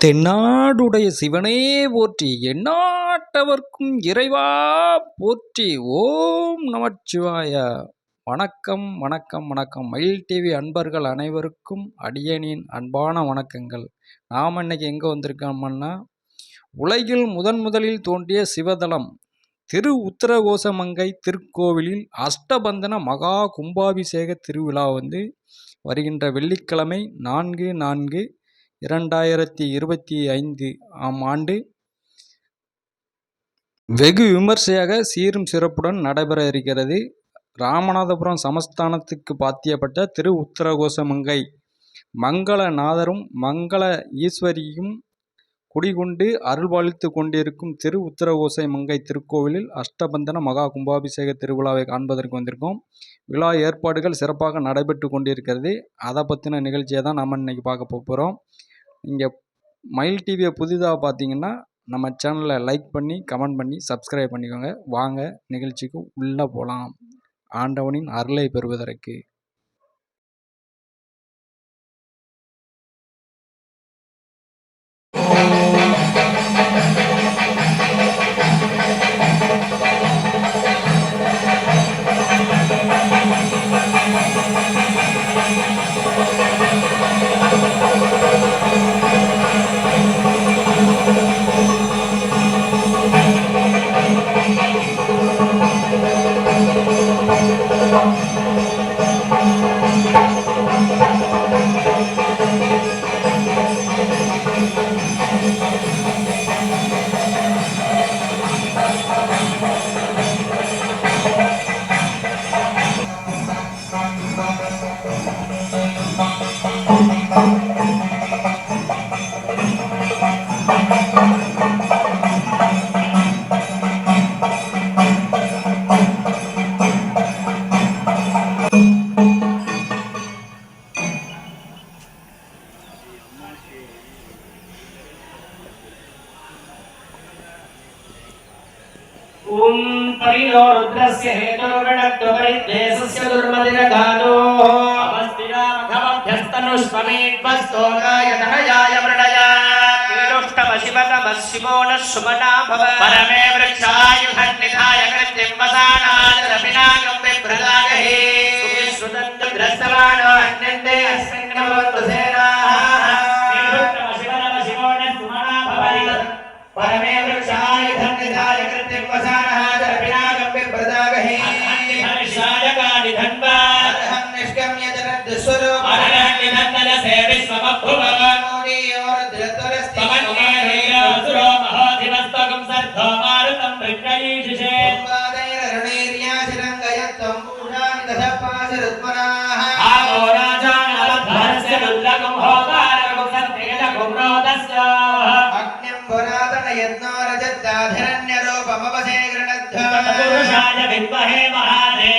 தென்னாடுடைய சிவனே போற்றி எந்நாட்டவர்க்கும் இறைவா போற்றி ஓம் நமச்சிவாய. வணக்கம் வணக்கம் வணக்கம். மயில் டிவி அன்பர்கள் அனைவருக்கும் அடியனின் அன்பான வணக்கங்கள். நாம் இன்னைக்கு எங்கே வந்திருக்கோம்னா உலகில் முதன் முதலில் தோன்றிய சிவதலம் திரு உத்தரகோசமங்கை திருக்கோவிலில் அஷ்டபந்தன மகா கும்பாபிஷேக திருவிழா வந்து வருகின்ற வெள்ளிக்கிழமை நான்கு நான்கு இரண்டாயிரத்தி இருபத்தி ஐந்து ஆம் ஆண்டு வெகு விமர்சையாக சீரும் சிறப்புடன் நடைபெற இருக்கிறது. ராமநாதபுரம் சமஸ்தானத்துக்கு பாத்தியப்பட்ட திரு உத்தரகோசமங்கை மங்களநாதரும் மங்கள ஈஸ்வரியும் குடிகொண்டு அருள்பாலித்து கொண்டிருக்கும் திரு உத்தரகோசை மங்கை திருக்கோவிலில் அஷ்டபந்தன மகா கும்பாபிஷேக திருவிழாவை காண்பதற்கு வந்திருக்கோம். விழா ஏற்பாடுகள் சிறப்பாக நடைபெற்று கொண்டிருக்கிறது. அதை பற்றின நிகழ்ச்சியை தான் நம்ம இன்னைக்கு பார்க்க போகிறோம் இங்கே மயில் டிவியை புதிதாக பார்த்தீங்கன்னா நம்ம சேனலை லைக் பண்ணி கமெண்ட் பண்ணி சப்ஸ்கிரைப் பண்ணிக்கோங்க. வாங்க நிகழ்ச்சிக்கு உள்ளே போகலாம் ஆண்டவனின் அருளை பெறுவதற்கு. ॐ परिणो रुद्रस्य हेतुर्गणत्वपरिद्वेषस्य दुर्मदिरगानोः अवस्तिरामघमभ्यस्तनुष्वमेध्वस्तोकाय धनयाय मृणया कीलोष्टमशिवतमः शिवो नः सुमना भव परमे वृक्षायुधन्निधाय कृत्यं वसानादरपिनाकं विप्रदागहे सुविश्रुतन्तग्रस्तमानो अन्यन्ते अस्मिन् भवन्तु मारुतं वृक्षयीशिषे आवो राजानवद्भरस्य दुर्लभं होतारकं सत्यजकं रोदस्य पुरुषाय विद्महे महादेवाय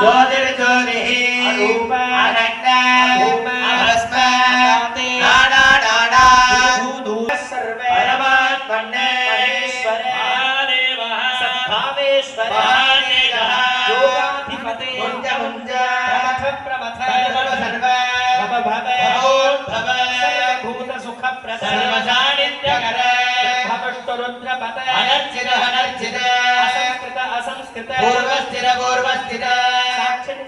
ஜோதிட ஜோதிஹி அனட்ட அஸ்ம நாடா நாடா சர்வ பரமாத்மன்ன மகாதேவ சத்பாவேஸ்வர யோகாதிபதே முஞ்ச முஞ்ச பிரமத பிரமத சர்வ भव भव भूत सुख सर्वजानित्यकर भवष्टरुद्रपद अनर्चित अनर्चित असंस्कृत असंस्कृत पूर्वस्थित पूर्वस्थित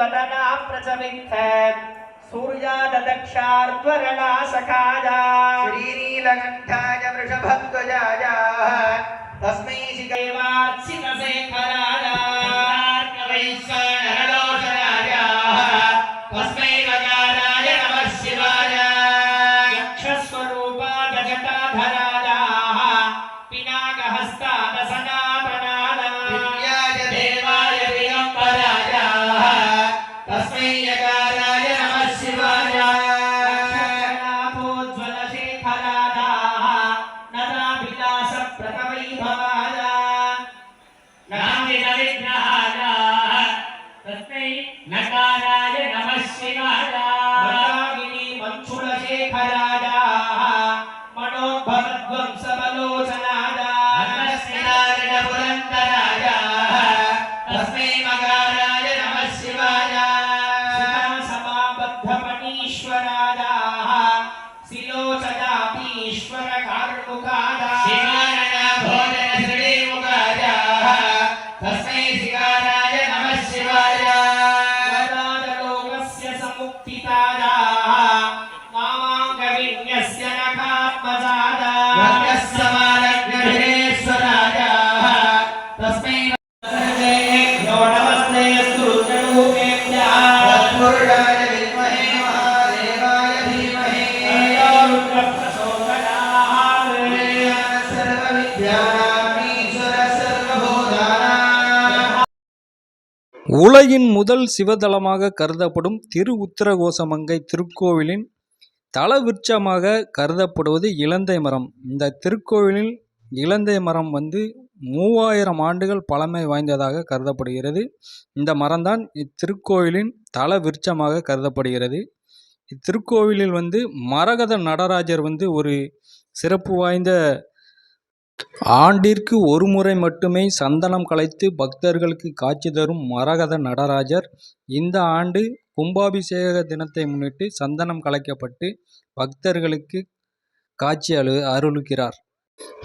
वदना प्रचमित्थ सूर्या ददक्षार्त्वरणा सखाजा श्रीनीलकण्ठाय वृषभ உலகின் முதல் சிவதலமாக கருதப்படும் திரு உத்தரகோசமங்கை திருக்கோவிலின் தலவிருட்சமாக கருதப்படுவது இலந்தை மரம். இந்த திருக்கோவிலில் இலந்தை மரம் வந்து மூவாயிரம் ஆண்டுகள் பழமை வாய்ந்ததாக கருதப்படுகிறது. இந்த மரம்தான் இத்திருக்கோவிலின் தல விருட்சமாக கருதப்படுகிறது. இத்திருக்கோவிலில் வந்து மரகத நடராஜர் வந்து ஒரு சிறப்பு வாய்ந்த ஆண்டிற்கு ஒரு முறை மட்டுமே சந்தனம் கலைத்து பக்தர்களுக்கு காட்சி தரும் மரகத நடராஜர். இந்த ஆண்டு கும்பாபிஷேக தினத்தை முன்னிட்டு சந்தனம் கலைக்கப்பட்டு பக்தர்களுக்கு காட்சி அழு அருளுகிறார்.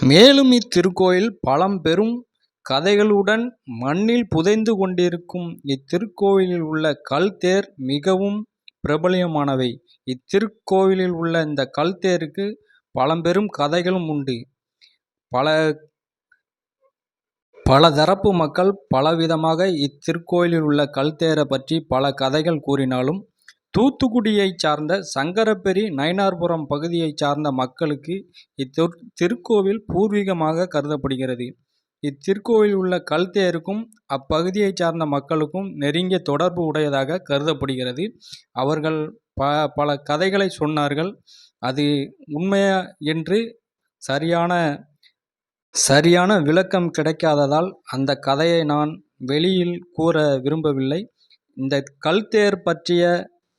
மேலும் இத்திருக்கோயில் பழம்பெரும் கதைகளுடன் மண்ணில் புதைந்து கொண்டிருக்கும் இத்திருக்கோயிலில் உள்ள கல் தேர் மிகவும் பிரபலியமானவை. இத்திருக்கோவிலில் உள்ள இந்த கல் தேருக்கு பழம்பெரும் கதைகளும் உண்டு. பல பல தரப்பு மக்கள் பலவிதமாக இத்திருக்கோயிலில் உள்ள கல் தேரை பற்றி பல கதைகள் கூறினாலும் தூத்துக்குடியைச் சார்ந்த சங்கரப்பெரி நயினார்புரம் பகுதியைச் சார்ந்த மக்களுக்கு இத்திரு திருக்கோவில் பூர்வீகமாக கருதப்படுகிறது. இத்திருக்கோவில் உள்ள கல் தேருக்கும் அப்பகுதியைச் சார்ந்த மக்களுக்கும் நெருங்கிய தொடர்பு உடையதாக கருதப்படுகிறது. அவர்கள் ப பல கதைகளை சொன்னார்கள். அது உண்மையா என்று சரியான சரியான விளக்கம் கிடைக்காததால் அந்த கதையை நான் வெளியில் கூற விரும்பவில்லை. இந்த கல் தேர் பற்றிய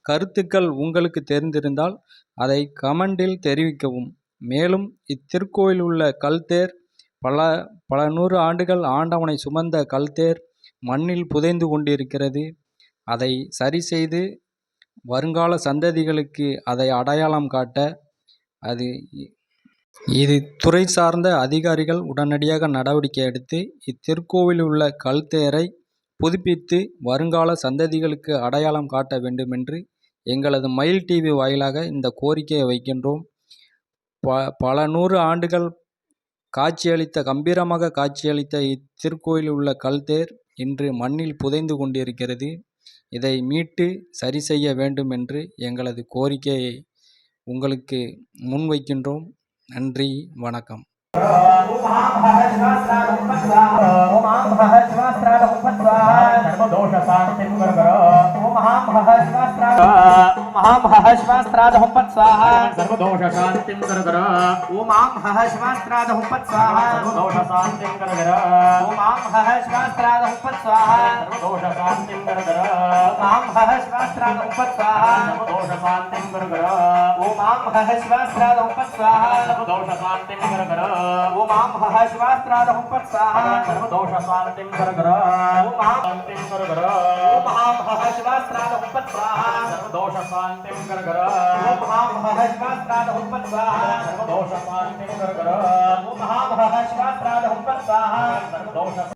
கருத்துக்கள் உங்களுக்கு தெரிந்திருந்தால் அதை கமெண்டில் தெரிவிக்கவும். மேலும் இத்திருக்கோயில் உள்ள கல்தேர் பல பல நூறு ஆண்டுகள் ஆண்டவனை சுமந்த கல்தேர் மண்ணில் புதைந்து கொண்டிருக்கிறது. அதை சரி செய்து வருங்கால சந்ததிகளுக்கு அதை அடையாளம் காட்ட அது இது துறை சார்ந்த அதிகாரிகள் உடனடியாக நடவடிக்கை எடுத்து இத்திருக்கோவில் உள்ள கல்தேரை புதுப்பித்து வருங்கால சந்ததிகளுக்கு அடையாளம் காட்ட வேண்டுமென்று எங்களது மயில் டிவி வாயிலாக இந்த கோரிக்கையை வைக்கின்றோம். ப பல நூறு ஆண்டுகள் காட்சியளித்த கம்பீரமாக காட்சியளித்த இத்திருக்கோயிலில் உள்ள கல் தேர் இன்று மண்ணில் புதைந்து கொண்டிருக்கிறது. இதை மீட்டு சரி செய்ய வேண்டும் என்று எங்களது கோரிக்கையை உங்களுக்கு முன்வைக்கின்றோம். நன்றி வணக்கம். శాస్త్రాద హుంపత్ స్వాహ సర్వదోష శాంతిం కరకర ఓమాం హహ శాస్త్రాద హుంపత్ స్వాహ. సర్వదోష శాంతిం కరకర ఓమాం హహ శాస్త్రాద హుంపత్ స్వాహ. సర్వదోష శాంతిం కరకర ఓమాం హహ శాస్త్రాద హుంపత్ స్వాహ. సర్వదోష శాంతిం కరకర ఓమాం హహ శాస్త్రాద హుంపత్ స్వాహ. శాంతిం కరకర ओम आम हह शिवास्त्रादहं पत्साः सर्वदोषशान्तिं करगर। ओम आम शान्तिं करगर ओम आम हह शिवास्त्रादहं पत्साः सर्वदोषशान्तिं करगर। ओम आम हह शिवास्त्रादहं पत्साः सर्वदोषशान्तिं करगर। ओम आम हह शिवास्त्रादहं पत्साः सर्वदोष